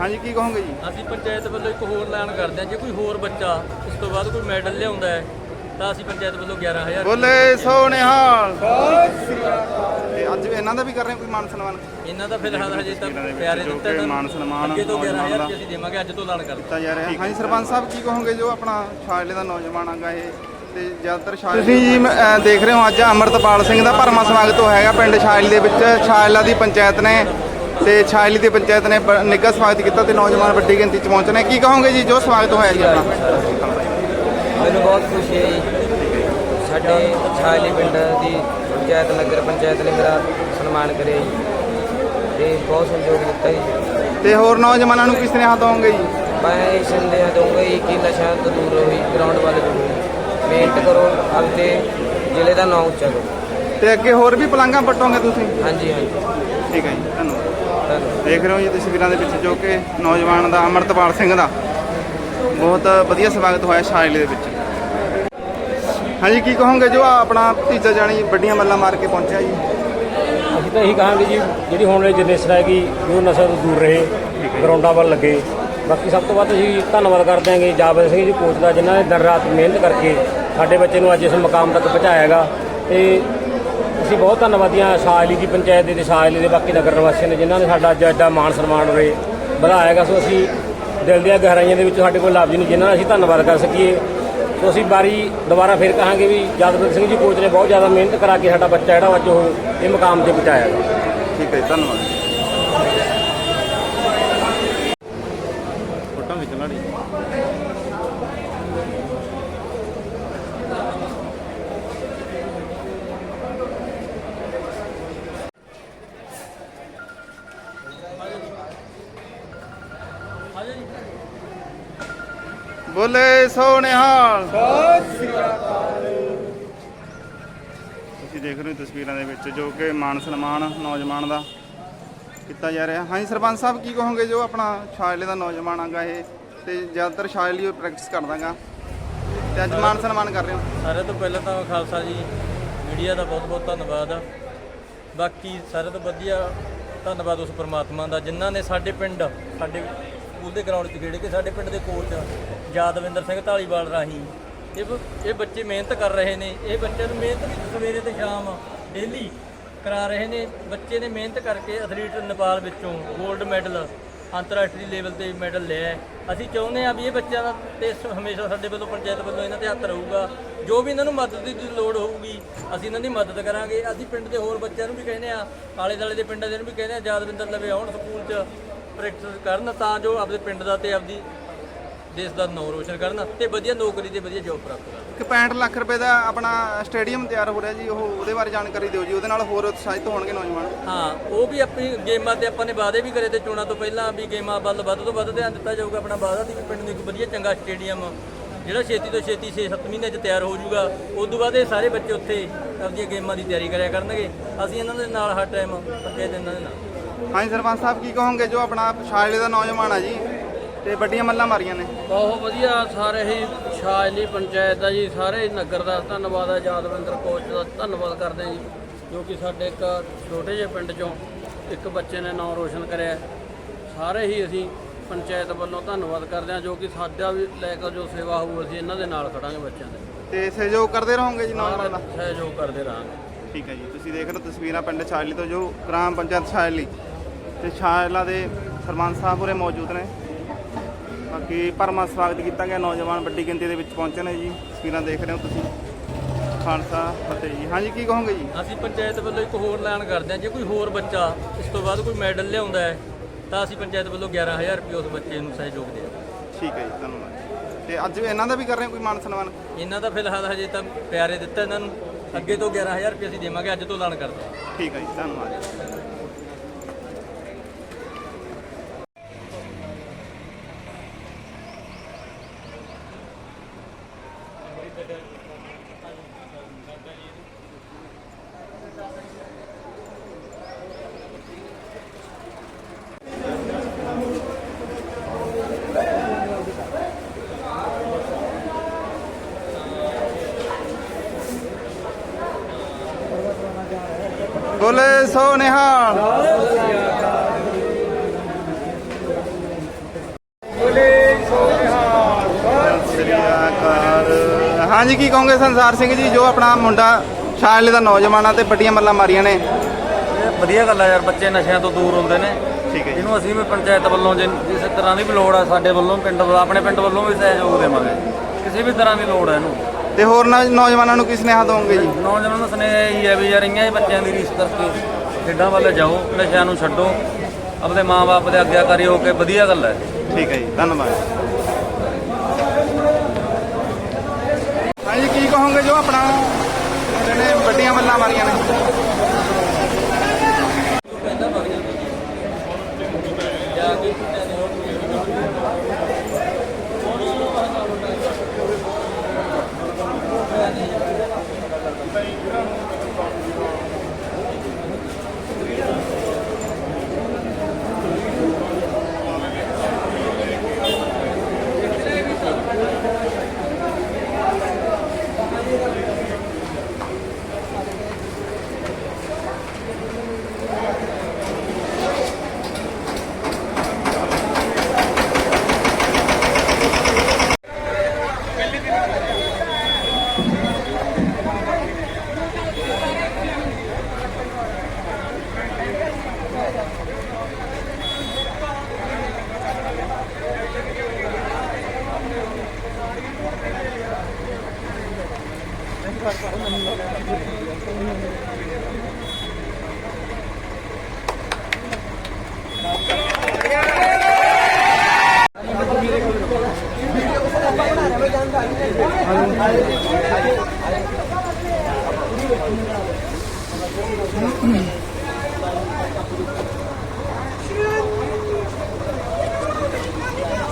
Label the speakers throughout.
Speaker 1: ਹਾਂਜੀ ਕੀ ਕਹੋਗੇ ਜੀ?
Speaker 2: ਅਸੀਂ ਪੰਚਾਇਤ ਵੱਲੋਂ ਇੱਕ ਹੋਰ ਐਲਾਨ ਕਰਦੇ ਹਾਂ। ਜੇ ਕੋਈ ਹੋਰ ਬੱਚਾ ਇਸ ਤੋਂ ਬਾਅਦ ਕੋਈ ਮੈਡਲ ਲਿਆਉਂਦਾ ਹੈ ਤਾਂ ਅਸੀਂ ਪੰਚਾਇਤ ਵੱਲੋਂ 11000
Speaker 1: ਬੋਲੇ ਸੋ ਨਿਹਾਲ ਤੇ ਅੱਜ ਇਹਨਾਂ ਦਾ ਵੀ ਕਰ ਰਹੇ ਹੋ ਕੋਈ ਮਾਨ ਸਨਮਾਨ?
Speaker 2: ਇਹਨਾਂ ਦਾ ਫਿਲਹਾਲ ਹਜੇ ਤੱਕ ਪਿਆਰੇ ਦਿੱਤਾ ਨੂੰ।
Speaker 1: ਮਾਨ ਸਨਮਾਨ
Speaker 2: ਅੱਗੇ ਤੋਂ
Speaker 1: ਨੌਜਵਾਨ
Speaker 2: 11000
Speaker 1: ਦਾ।
Speaker 2: ਰੁਪਏ ਅਸੀਂ ਦੇਵਾਂਗੇ ਅੱਜ ਤੋਂ ਐਲਾਨ ਕਰਦੇ
Speaker 1: ਕੀਤਾ ਜਾ ਰਿਹਾ। ਹਾਂਜੀ ਸਰਪੰਚ ਸਾਹਿਬ ਕੀ ਕਹੋਗੇ ਜੋ ਆਪਣਾ ਛਾਜਲੇ ਦਾ ਨੌਜਵਾਨ ਆਗਾ ਇਹ? ਤੇ ਜ਼ਿਆਦਾਤਰ ਤੁਸੀਂ ਜੀ ਦੇਖ ਰਹੇ ਹੋ ਅੱਜ ਅਮਰਤਪਾਲ ਸਿੰਘ ਦਾ ਭਰਮਾ ਸਵਾਗਤ ਹੋਇਆਗਾ ਪਿੰਡ ਛਾਜਲੀ ਦੇ ਵਿੱਚ। ਛਾਜਲਾ ਦੀ ਪੰਚਾਇਤ ਨੇ ਤੇ ਛਾਜਲੀ ਦੀ ਪੰਚਾਇਤ ਨੇ ਨਿੱਘਾ ਸਵਾਗਤ ਕੀਤਾ ਤੇ ਨੌਜਵਾਨ ਵੱਡੀ ਗਿਣਤੀ 'ਚ ਪਹੁੰਚੇ ਨੇ। ਕੀ ਕਹੋਗੇ ਜੀ ਜੋ ਸਵਾਗਤ ਹੋਇਆ ਜੀ ਆਪਣਾ?
Speaker 3: ਮੈਨੂੰ ਬਹੁਤ ਖੁਸ਼ੀ ਹੈ ਜੀ। ਸਾਡੇ ਛਾਜਲੀ ਪਿੰਡ ਦੀ ਪੰਚਾਇਤ ਨਗਰ ਪੰਚਾਇਤ ਨੇ ਮੇਰਾ ਸਨਮਾਨ ਕਰਿਆ ਜੀ ਤੇ ਬਹੁਤ ਸਹਿਯੋਗ ਦਿੱਤਾ ਜੀ।
Speaker 1: ਤੇ ਹੋਰ ਨੌਜਵਾਨਾਂ ਨੂੰ ਕਿਸ ਤਰ੍ਹਾਂ ਦਵੋਗੇ ਜੀ?
Speaker 3: ਮੈਂ ਇਹ ਸੰਦੇਸ਼ ਦਊਂਗਾ ਜੀ ਕਿ ਨਸ਼ਾ ਤੋਂ ਦੂਰ ਰਹੋ ਗਰਾਊਂਡ ਵੱਲ ਜੁੜੋ ਮਿਹਨਤ ਕਰੋ ਆਪਦੇ ਜ਼ਿਲ੍ਹੇ ਦਾ ਨਾਮ ਉੱਚਾ ਕਰੋ।
Speaker 1: ਤੇ ਅੱਗੇ ਹੋਰ ਵੀ ਪਲਾਂਘਾਂ ਪਟੋਗੇ ਤੁਸੀਂ?
Speaker 3: ਹਾਂਜੀ ਹਾਂਜੀ।
Speaker 1: ਠੀਕ ਹੈ ਜੀ ਧੰਨਵਾਦ। ਦੇਖ ਰਹੇ ਹੋ ਜੀ ਤਸਵੀਰਾਂ ਦੇ ਵਿੱਚ ਜੋ ਕਿ ਨੌਜਵਾਨ ਦਾ ਅਮਰਤਪਾਲ ਸਿੰਘ ਦਾ ਬਹੁਤ ਵਧੀਆ ਸਵਾਗਤ ਹੋਇਆ ਛਾਜਲੇ ਦੇ ਵਿੱਚ। ਹਾਂਜੀ ਕੀ ਕਹੋਗੇ ਜੋ ਆਪਣਾ ਭਤੀਜਾ ਜਾਣੀ ਵੱਡੀਆਂ ਮੱਲਾਂ ਮਾਰ ਕੇ ਪਹੁੰਚਿਆ ਜੀ?
Speaker 4: ਅਸੀਂ ਤਾਂ ਇਹੀ ਕਹਾਂਗੇ ਜੀ ਜਿਹੜੀ ਹੁਣ ਵਾਲੀ ਜਨਰੇਸ਼ਨ ਹੈਗੀ ਉਹ ਨਸ਼ਾ ਤੋਂ ਦੂਰ ਰਹੇ ਗਰਾਊਂਡਾਂ ਵੱਲ ਲੱਗੇ। ਬਾਕੀ ਸਭ ਤੋਂ ਵੱਧ ਅਸੀਂ ਧੰਨਵਾਦ ਕਰਦੇ ਹਾਂਗੇ ਜਾਬਰ ਸਿੰਘ ਜੀ ਕੋਚ ਦਾ ਜਿਨ੍ਹਾਂ ਨੇ ਦਿਨ ਰਾਤ ਮਿਹਨਤ ਕਰਕੇ ਸਾਡੇ ਬੱਚੇ ਨੂੰ ਅੱਜ ਇਸ ਮੁਕਾਮ ਤੱਕ ਪਹੁੰਚਾਇਆ ਹੈਗਾ ਤੇ ਅਸੀਂ ਬਹੁਤ ਧੰਨਵਾਦੀਆਂ ਸ਼ਾਹਲੀ ਦੀ ਪੰਚਾਇਤ ਦੇ ਤੇ ਸ਼ਾਹਲੀ ਦੇ ਬਾਕੀ ਨਗਰ ਨਿਵਾਸੀਆਂ ਨੇ ਜਿਨ੍ਹਾਂ ਨੇ ਸਾਡਾ ਅੱਜ ਐਡਾ ਮਾਣ ਸਨਮਾਨ ਉਰੇ ਵਧਾਇਆ ਹੈਗਾ। ਸੋ ਅਸੀਂ ਦਿਲ ਦੀਆਂ ਗਹਿਰਾਈਆਂ ਦੇ ਵਿੱਚ ਸਾਡੇ ਕੋਲ ਲਫ਼ਜ਼ ਨਹੀਂ ਜਿਨ੍ਹਾਂ ਦਾ ਅਸੀਂ ਧੰਨਵਾਦ ਕਰ ਸਕੀਏ। ਸੋ ਅਸੀਂ ਬਾਰੀ ਦੁਬਾਰਾ ਫਿਰ ਕਹਾਂਗੇ ਵੀ ਜਦਵੰਤ ਸਿੰਘ ਜੀ ਕੋਚ ਨੇ ਬਹੁਤ ਜ਼ਿਆਦਾ ਮਿਹਨਤ ਕਰਾ ਕੇ ਸਾਡਾ ਬੱਚਾ ਜਿਹੜਾ ਅੱਜ ਉਹ ਇਹ ਮੁਕਾਮ ਤੇ ਪਹੁੰਚਾਇਆ ਹੈਗਾ।
Speaker 1: ਠੀਕ ਹੈ ਜੀ, ਧੰਨਵਾਦ ਫੋਟੋ ਜੀ ਬੋਲੇ ਸੋ ਨਿਹਾਲ ਤੁਸੀਂ ਦੇਖ ਰਹੇ ਹੋ ਤਸਵੀਰਾਂ ਦੇ ਵਿੱਚ ਜੋ ਕਿ ਮਾਨ ਸਨਮਾਨ ਨੌਜਵਾਨ ਦਾ ਕੀਤਾ ਜਾ ਰਿਹਾ। ਹਾਂਜੀ ਸਰਪੰਚ ਸਾਹਿਬ ਕੀ ਕਹੋਗੇ ਜੋ ਆਪਣਾ ਛਾਜਲੇ ਦਾ ਨੌਜਵਾਨ ਆਗਾ ਇਹ? ਤੇ ਜ਼ਿਆਦਾਤਰ ਛਾਜਲੀ ਉਹ ਪ੍ਰੈਕਟਿਸ ਕਰਦਾਗਾ ਤੇ ਅੱਜ ਮਾਨ ਸਨਮਾਨ ਕਰ ਰਹੇ ਹੋ?
Speaker 2: ਸਾਰਿਆਂ ਤੋਂ ਪਹਿਲਾਂ ਤਾਂ ਖਾਲਸਾ ਜੀ ਮੀਡੀਆ ਦਾ ਬਹੁਤ ਬਹੁਤ ਧੰਨਵਾਦ। ਆ ਬਾਕੀ ਸਾਰਿਆਂ ਤੋਂ ਵਧੀਆ ਧੰਨਵਾਦ ਉਸ ਪ੍ਰਮਾਤਮਾ ਦਾ ਜਿਨ੍ਹਾਂ ਨੇ ਸਾਡੇ ਪਿੰਡ ਸਾਡੇ ਸਕੂਲ ਦੇ ਗਰਾਊਂਡ 'ਚ ਖੇਡ ਕੇ ਸਾਡੇ ਪਿੰਡ ਦੇ ਕੋਚ ਯਾਦਵਿੰਦਰ ਸਿੰਘ ਢਾਲੀਵਾਲ ਰਾਹੀਂ। ਇਹ ਬ- ਇਹ ਬੱਚੇ ਮਿਹਨਤ ਕਰ ਰਹੇ ਨੇ। ਇਹ ਬੱਚਿਆਂ ਨੂੰ ਮਿਹਨਤ ਵੀ ਸਵੇਰੇ ਤੇ ਸ਼ਾਮ ਡੇਲੀ ਕਰਾ ਰਹੇ ਨੇ। ਬੱਚੇ ਨੇ ਮਿਹਨਤ ਕਰਕੇ ਐਥਲੀਟ ਨੇਪਾਲ ਵਿੱਚੋਂ 골ਡ ਮੈਡਲ ਅੰਤਰਰਾਸ਼ਟਰੀ ਲੈਵਲ ਤੇ ਮੈਡਲ ਲਿਆ ਹੈ। ਅਸੀਂ ਚਾਹੁੰਦੇ ਹਾਂ ਵੀ ਇਹ ਬੱਚਿਆਂ ਦਾ ਤੇ ਸ- ਹਮੇਸ਼ਾ ਸਾਡੇ ਵੱਲੋਂ ਪੰਚਾਇਤ ਵੱਲੋਂ ਇਹਨਾਂ ਤੇ ਹੱਥ ਰਹੂਗਾ। ਜੋ ਵੀ ਇਹਨਾਂ ਨੂੰ ਮਦਦ ਦੀ ਲੋੜ ਹੋਊਗੀ, ਅਸੀਂ ਇਹਨਾਂ ਦੀ ਮਦਦ ਕਰਾਂਗੇ। ਅਸੀਂ ਪਿੰਡ ਦੇ ਹੋਰ ਬੱਚਿਆਂ ਨੂੰ ਵੀ ਕਹਿੰਦੇ ਆ ਆਲੇ ਦਾਲੇ ਦੇ ਪਿੰਡਾਂ ਦੇ ਨੂੰ ਵੀ ਕਹਿੰਦੇ ਆ ਯਾਦਵਿੰਦਰ ਲਵੇ ਆਉਣ ਸਕੂਲ 'ਚ ਪ੍ਰੈਕਟਿਸ ਕਰਨ ਤਾਂ ਜੋ ਆਪਦੇ ਪਿੰਡ ਦਾ ਤੇ ਆਪਦੀ ਦੇਸ਼ ਦਾ ਨਾਂ ਰੋਸ਼ਨ ਕਰਨ ਤੇ ਵਧੀਆ ਨੌਕਰੀ ਤੇ ਵਧੀਆ ਜੋਬ ਪ੍ਰਾਪਤ ਕਰਨ।
Speaker 1: ਕਿ 65 ਲੱਖ ਰੁਪਏ ਦਾ ਆਪਣਾ ਸਟੇਡੀਅਮ ਤਿਆਰ ਹੋ ਰਿਹਾ ਜੀ ਉਹ ਉਹਦੇ ਬਾਰੇ ਜਾਣਕਾਰੀ ਦਿਓ ਜੀ ਉਹਦੇ ਨਾਲ ਹੋਰ ਉਤਸ਼ਾਹਿਤ ਹੋਣਗੇ ਨੌਜਵਾਨ?
Speaker 2: ਹਾਂ ਉਹ ਵੀ ਆਪਣੀ ਗੇਮਾਂ ਤੇ ਆਪਾਂ ਨੇ ਵਾਅਦੇ ਵੀ ਕਰੇ ਤੇ ਚੋਣਾਂ ਤੋਂ ਪਹਿਲਾਂ ਵੀ ਗੇਮਾਂ ਵੱਲ ਵੱਧ ਤੋਂ ਵੱਧ ਧਿਆਨ ਦਿੱਤਾ ਜਾਊਗਾ ਆਪਣਾ ਵਾਅਦਾ ਦੀ ਪਿੰਡ ਨੂੰ ਇੱਕ ਵਧੀਆ ਚੰਗਾ ਸਟੇਡੀਅਮ ਜਿਹੜਾ ਛੇਤੀ ਤੋਂ ਛੇਤੀ 6-7 ਮਹੀਨੇ 'ਚ ਤਿਆਰ ਹੋ ਜਾਊਗਾ ਉਸ ਤੋਂ ਬਾਅਦ ਇਹ ਸਾਰੇ ਬੱਚੇ ਉੱਥੇ ਆਪਣੀਆਂ ਗੇਮਾਂ ਦੀ ਤਿਆਰੀ ਕਰਿਆ ਕਰਨਗੇ। ਅਸੀਂ ਇਹਨਾਂ ਦੇ ਨਾਲ ਹਰ ਟਾਈਮ ਅੱਗੇ ਦੇ ਇਹਨਾਂ ਦੇ ਨਾਲ।
Speaker 1: ਹਾਂਜੀ ਸਰਪੰਚ ਸਾਹਿਬ ਕੀ ਕਹੋਗੇ ਜੋ ਆਪਣਾ ਛਾਜਲੇ ਦਾ ਨੌਜਵਾਨ ਆ ਜੀ? ਤੇ ਵੱਡੀਆਂ ਮੱਲਾਂ ਮਾਰੀਆਂ ਨੇ।
Speaker 5: ਬਹੁਤ ਵਧੀਆ ਸਾਰੇ ਹੀ ਸ਼ਾਜਲੀ ਪੰਚਾਇਤ ਦਾ ਜੀ ਸਾਰੇ ਨਗਰ ਦਾ ਧੰਨਵਾਦ ਹੈ ਯਾਦਵਿੰਦਰ ਕੋਚ ਦਾ ਧੰਨਵਾਦ ਕਰਦੇ ਹਾਂ ਜੀ ਜੋ ਕਿ ਸਾਡੇ ਇੱਕ ਛੋਟੇ ਜਿਹੇ ਪਿੰਡ ਚੋਂ ਇੱਕ ਬੱਚੇ ਨੇ ਨਾਮ ਰੋਸ਼ਨ ਕਰਿਆ। ਸਾਰੇ ਹੀ ਅਸੀਂ ਪੰਚਾਇਤ ਵੱਲੋਂ ਧੰਨਵਾਦ ਕਰਦੇ ਹਾਂ ਜੋ ਕਿ ਸਾਡਾ ਵੀ ਲੈ ਕੇ ਜੋ ਸੇਵਾ ਹੋਊ ਅਸੀਂ ਇਹਨਾਂ ਦੇ ਨਾਲ ਖੜਾਂਗੇ ਬੱਚਿਆਂ ਦੇ।
Speaker 1: ਤੇ ਸਹਿਯੋਗ ਕਰਦੇ ਰਹੋਗੇ ਜੀ ਨੌਜਵਾਨ ਦਾ
Speaker 5: ਸਹਿਯੋਗ ਕਰਦੇ ਰਹਾਂਗੇ।
Speaker 1: ਠੀਕ ਹੈ ਜੀ ਤੁਸੀਂ ਦੇਖ ਰਹੇ ਹੋ ਤਸਵੀਰਾਂ ਪਿੰਡ ਛਾਜਲੀ ਤੋਂ ਜੋ ਗ੍ਰਾਮ ਪੰਚਾਇਤ ਛਾਜਲੀ ਤੇ ਛਾਜਲਾ ਦੇ ਸਰਪੰਚ ਸਾਹਿਬ ਉਰੇ ਮੌਜੂਦ ਨੇ। ਬਾਕੀ ਪਰਮਾ ਸਵਾਗਤ ਕੀਤਾ ਗਿਆ ਨੌਜਵਾਨ ਵੱਡੀ ਗਿਣਤੀ ਦੇ ਵਿੱਚ ਪਹੁੰਚੇ ਨੇ ਜੀ। ਤਸਵੀਰਾਂ ਦੇਖ ਰਹੇ ਹੋ ਤੁਸੀਂ। ਖਾਲਸਾ ਫਤਿਹ ਜੀ। ਹਾਂਜੀ ਕੀ ਕਹੋਗੇ ਜੀ?
Speaker 2: ਅਸੀਂ ਪੰਚਾਇਤ ਵੱਲੋਂ ਇੱਕ ਹੋਰ ਐਲਾਨ ਕਰਦੇ ਹਾਂ। ਜੇ ਕੋਈ ਹੋਰ ਬੱਚਾ ਇਸ ਤੋਂ ਬਾਅਦ ਕੋਈ ਮੈਡਲ ਲਿਆਉਂਦਾ ਹੈ ਤਾਂ ਅਸੀਂ ਪੰਚਾਇਤ ਵੱਲੋਂ 11000 ਰੁਪਏ ਉਸ ਬੱਚੇ ਨੂੰ ਸਹਿਯੋਗ ਦੇਵਾਂਗੇ
Speaker 1: ਠੀਕ ਹੈ ਜੀ ਧੰਨਵਾਦ। ਤੇ ਅੱਜ ਇਹਨਾਂ ਦਾ ਵੀ ਕਰ ਰਹੇ ਹੋ ਕੋਈ ਮਾਨ ਸਨਮਾਨ?
Speaker 2: ਇਹਨਾਂ ਦਾ ਫਿਲਹਾਲ ਹਜੇ ਤਾਂ ਪਿਆਰੇ ਦਿੱਤਾ ਇਹਨਾਂ ਨੂੰ। ਅੱਗੇ ਤੋਂ 11000 ਰੁਪਏ ਅਸੀਂ ਦੇਵਾਂਗੇ ਅੱਜ ਤੋਂ ਐਲਾਨ ਕਰਦੇ ਹਾਂ।
Speaker 1: ਠੀਕ ਹੈ ਜੀ ਧੰਨਵਾਦ। ਬੋਲੇ ਸੋ ਨਿਹਾਲ ਹਾਂਜੀ ਕੀ ਕਹੋਗੇ ਸੰਸਾਰ ਸਿੰਘ ਜੀ ਜੋ ਆਪਣਾ ਮੁੰਡਾ ਸ਼ਾਇਲੇ ਦਾ ਨੌਜਵਾਨਾ ਤੇ ਵੱਡੀਆਂ ਮੱਲਾਂ ਮਾਰੀਆਂ ਨੇ?
Speaker 6: ਇਹ ਵਧੀਆ ਗੱਲ ਆ ਯਾਰ ਬੱਚੇ ਨਸ਼ਿਆਂ ਤੋਂ ਦੂਰ ਹੁੰਦੇ ਨੇ।
Speaker 1: ਠੀਕ ਹੈ
Speaker 6: ਇਹਨੂੰ ਅਸੀਂ ਵੀ ਪੰਚਾਇਤ ਵੱਲੋਂ ਜੇ ਕਿਸੇ ਤਰ੍ਹਾਂ ਦੀ ਵੀ ਲੋੜ ਆ ਸਾਡੇ ਵੱਲੋਂ ਪਿੰਡ ਆਪਣੇ ਪਿੰਡ ਵੱਲੋਂ ਵੀ ਸਹਿਯੋਗ ਦੇਵਾਂਗੇ। ਕਿਸੇ ਵੀ ਤਰ੍ਹਾਂ ਦੀ ਲੋੜ ਹੈ ਇਹਨੂੰ।
Speaker 1: ਤੇ ਹੋਰ ਨੌ- ਨੌਜਵਾਨਾਂ ਨੂੰ ਕੀ ਸੁਨੇਹਾ ਦੋਗੇ ਜੀ?
Speaker 6: ਨੌਜਵਾਨਾਂ ਦਾ ਸੁਨੇਹਾ ਇਹ ਹੈ ਵੀ ਯਾਰ ਇਆਂ ਹੀ ਬੱਚਿਆਂ ਦੀ ਰੀਸ ਕਰਕੇ ਖੇਡਾਂ ਵੱਲ ਜਾਓ ਨਸ਼ਿਆਂ ਨੂੰ ਛੱਡੋ ਆਪਣੇ ਮਾਪੇ ਦੇ ਆਗਿਆਕਾਰੀ ਹੋ ਕੇ ਵਧੀਆ ਗੱਲ ਹੈ।
Speaker 1: ਠੀਕ ਹੈ ਜੀ ਧੰਨਵਾਦ। ਹਾਂਜੀ ਕੀ ਕਹੋਗੇ ਜੋ ਆਪਣਾ ਜਿਹੜੇ ਵੱਡੀਆਂ ਮੱਲਾਂ ਮਾਰੀਆਂ ਨੇ?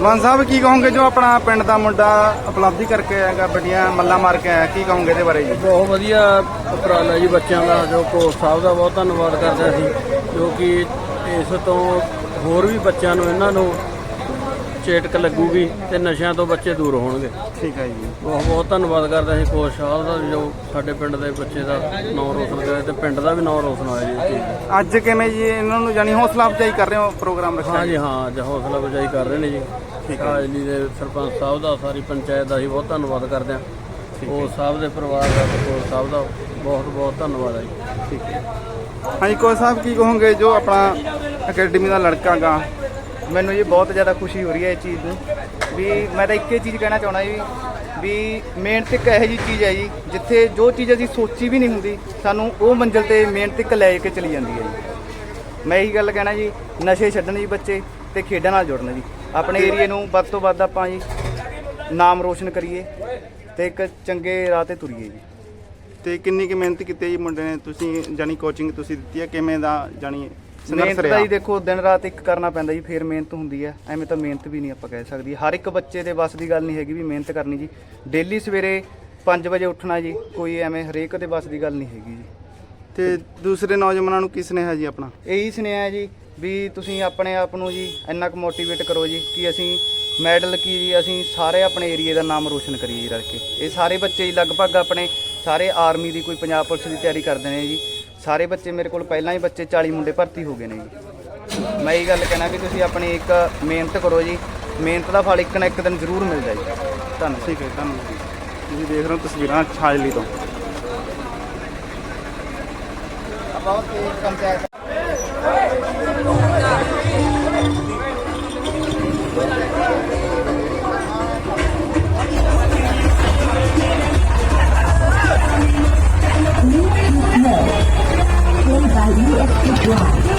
Speaker 1: ਸਮਾਨ ਸਾਹਿਬ, ਕੀ ਕਹੋਗੇ ਜੋ ਆਪਣਾ ਪਿੰਡ ਦਾ ਮੁੰਡਾ ਉਪਲਬਧੀ ਕਰਕੇ ਆਏਗਾ ਵੱਡੀਆਂ ਮੱਲਾਂ ਮਾਰ ਕੇ ਆਇਆ, ਕੀ ਕਹੋਗੇ ਇਹਦੇ ਬਾਰੇ ਜੀ?
Speaker 5: ਬਹੁਤ ਵਧੀਆ ਉਪਰਾਲਾ ਜੀ ਬੱਚਿਆਂ ਦਾ, ਜੋ ਕੋਚ ਸਾਹਿਬ ਦਾ ਬਹੁਤ ਧੰਨਵਾਦ ਕਰਦਾ ਸੀ, ਜੋ ਕਿ ਇਸ ਤੋਂ ਹੋਰ ਵੀ ਬੱਚਿਆਂ ਨੂੰ, ਇਹਨਾਂ ਨੂੰ ਚੇਟਕ ਲੱਗੂਗੀ ਤੇ ਨਸ਼ਿਆਂ ਤੋਂ ਬੱਚੇ ਦੂਰ ਹੋਣਗੇ।
Speaker 1: ਠੀਕ ਹੈ ਜੀ।
Speaker 5: ਬਹੁਤ ਬਹੁਤ ਧੰਨਵਾਦ ਕਰਦੇ ਸੀ ਕੋਚ ਸਾਹਿਬ ਦਾ ਜੋ ਸਾਡੇ ਪਿੰਡ ਦੇ ਬੱਚੇ ਦਾ ਨਾਂ ਰੋਸ਼ਨ ਕਰੇ ਤੇ ਪਿੰਡ ਦਾ ਵੀ ਨਾਂ ਰੋਸ਼ਨ ਹੋਇਆ ਜੀ।
Speaker 1: ਅੱਜ ਕਿਵੇਂ ਜੀ ਇਹਨਾਂ ਨੂੰ ਜਾਨੀ ਹੌਸਲਾ ਅਫਜ਼ਾਈ ਕਰ ਰਹੇ ਹੋ ਪ੍ਰੋਗਰਾਮ ਰੱਖਿਆ
Speaker 5: ਹਾਂ ਜੀ ਹਾਂ ਅੱਜ ਹੌਸਲਾ ਬਜਾਈ ਕਰ ਰਹੇ ਨੇ ਜੀ। ਹਾਜਲੀ ਦੇ ਸਰਪੰਚ ਸਾਹਿਬ ਦਾ ਸਾਰੀ ਪੰਚਾਇਤ ਦਾ ਅਸੀਂ ਬਹੁਤ ਧੰਨਵਾਦ ਕਰਦੇ ਹਾਂ। ਕੋਚ ਸਾਹਿਬ ਦੇ ਪਰਿਵਾਰ ਦਾ ਕੋਚ ਸਾਹਿਬ ਦਾ ਬਹੁਤ ਬਹੁਤ ਧੰਨਵਾਦ ਹੈ ਜੀ।
Speaker 1: ਹਾਂਜੀ ਕੋਚ ਸਾਹਿਬ ਕੀ ਕਹੋਗੇ ਜੋ ਆਪਣਾ ਅਕੈਡਮੀ ਦਾ ਲੜਕਾ ਗਾ
Speaker 7: ਮੈਨੂੰ ਜੀ ਬਹੁਤ ਜ਼ਿਆਦਾ ਖੁਸ਼ੀ ਹੋ ਰਹੀ ਹੈ ਇਸ ਚੀਜ਼ ਨੂੰ ਵੀ ਮੈਂ ਤਾਂ ਇੱਕੇ ਚੀਜ਼ ਕਹਿਣਾ ਚਾਹਣਾ ਜੀ ਵੀ ਮਿਹਨਤ ਇੱਕ ਇਹੋ ਜਿਹੀ ਚੀਜ਼ ਹੈ ਜੀ ਜਿੱਥੇ ਜੋ ਚੀਜ਼ ਅਸੀਂ ਸੋਚੀ ਵੀ ਨਹੀਂ ਹੁੰਦੀ, ਸਾਨੂੰ ਉਹ ਮੰਜ਼ਿਲ ਤੇ ਮਿਹਨਤ ਇੱਕ ਲੈ ਕੇ ਚਲੀ ਜਾਂਦੀ ਹੈ ਜੀ। ਮੈਂ ਇਹੀ ਗੱਲ ਕਹਿਣਾ ਜੀ, ਨਸ਼ੇ ਛੱਡਣ ਜੀ ਬੱਚੇ ਤੇ ਖੇਡਾਂ ਨਾਲ ਜੁੜਨ ਜੀ। ਆਪਣੇ ਏਰੀਏ ਨੂੰ ਵੱਧ ਤੋਂ ਵੱਧ ਆਪਾਂ ਜੀ ਨਾਮ ਰੋਸ਼ਨ ਕਰੀਏ ਤੇ ਇੱਕ ਚੰਗੇ ਰਾਹ ਤੇ ਤੁਰੀਏ ਜੀ।
Speaker 1: ਤੇ ਕਿੰਨੀ ਕੁ ਮਿਹਨਤ ਕੀਤੀ ਜੀ ਮੁੰਡੇ ਨੇ? ਤੁਸੀਂ ਜਾਨੀ ਕੋਚਿੰਗ ਤੁਸੀਂ ਦਿੱਤੀ ਹੈ, ਕਿਵੇਂ ਦਾ ਜਾਨੀ
Speaker 7: ਮਿਹਨਤ ਦਾ ਹੀ ਦੇਖੋ ਦਿਨ ਰਾਤ ਇੱਕ ਕਰਨਾ ਪੈਂਦਾ ਜੀ ਫੇਰ ਮਿਹਨਤ ਹੁੰਦੀ ਹੈ ਐਵੇਂ ਤਾਂ ਮਿਹਨਤ ਵੀ ਨਹੀਂ ਆਪਾਂ ਕਹਿ ਸਕਦੀ। ਹਰ ਇੱਕ ਬੱਚੇ ਦੇ ਵੱਸ ਦੀ ਗੱਲ ਨਹੀਂ ਹੈਗੀ ਵੀ ਮਿਹਨਤ ਕਰਨੀ ਜੀ। ਡੇਲੀ ਸਵੇਰੇ 5 ਵਜੇ ਉੱਠਣਾ ਜੀ ਕੋਈ ਐਵੇਂ ਹਰੇਕ ਦੇ ਵੱਸ ਦੀ ਗੱਲ ਨਹੀਂ ਹੈਗੀ ਜੀ।
Speaker 1: ਤੇ ਦੂਸਰੇ ਨੌਜਵਾਨਾਂ ਨੂੰ ਕੀ ਸੁਨੇਹਾ ਜੀ ਆਪਣਾ?
Speaker 7: ਇਹੀ ਸੁਨੇਹਾ ਹੈ ਜੀ ਵੀ ਤੁਸੀਂ ਆਪਣੇ ਆਪ ਨੂੰ ਜੀ ਇੰਨਾ ਕੁ ਮੋਟੀਵੇਟ ਕਰੋ ਜੀ ਕਿ ਅਸੀਂ ਮੈਡਲ ਕੀ ਜੀ ਅਸੀਂ ਸਾਰੇ ਆਪਣੇ ਏਰੀਏ ਦਾ ਨਾਮ ਰੋਸ਼ਨ ਕਰੀਏ ਜੀ ਰਲ ਕੇ। ਇਹ ਸਾਰੇ ਬੱਚੇ ਜੀ ਲਗਭਗ ਆਪਣੇ ਸਾਰੇ ਆਰਮੀ ਦੀ ਕੋਈ ਪੰਜਾਬ ਪੁਲਿਸ ਦੀ ਤਿਆਰੀ ਕਰਦੇ ਨੇ ਜੀ। ਸਾਰੇ ਬੱਚੇ ਮੇਰੇ ਕੋਲ ਪਹਿਲਾਂ ਹੀ ਬੱਚੇ 40 ਮੁੰਡੇ ਭਰਤੀ ਹੋ ਗਏ ਨੇ ਜੀ। ਮੈਂ ਇਹ ਗੱਲ ਕਹਿਣਾ ਵੀ ਤੁਸੀਂ ਆਪਣੀ ਇੱਕ ਮਿਹਨਤ ਕਰੋ ਜੀ। ਮਿਹਨਤ ਦਾ ਫਲ ਇੱਕ ਨਾ ਇੱਕ ਦਿਨ ਜ਼ਰੂਰ ਮਿਲਦਾ ਜੀ। ਧੰਨਵਾਦ।
Speaker 1: ਠੀਕ ਹੈ ਧੰਨਵਾਦ। ਤੁਸੀਂ ਦੇਖ ਰਹੇ ਹੋ ਤਸਵੀਰਾਂ ਛਾਜਲੀ ਤੋਂ।
Speaker 7: ਪੰਚਾਇਤ drive.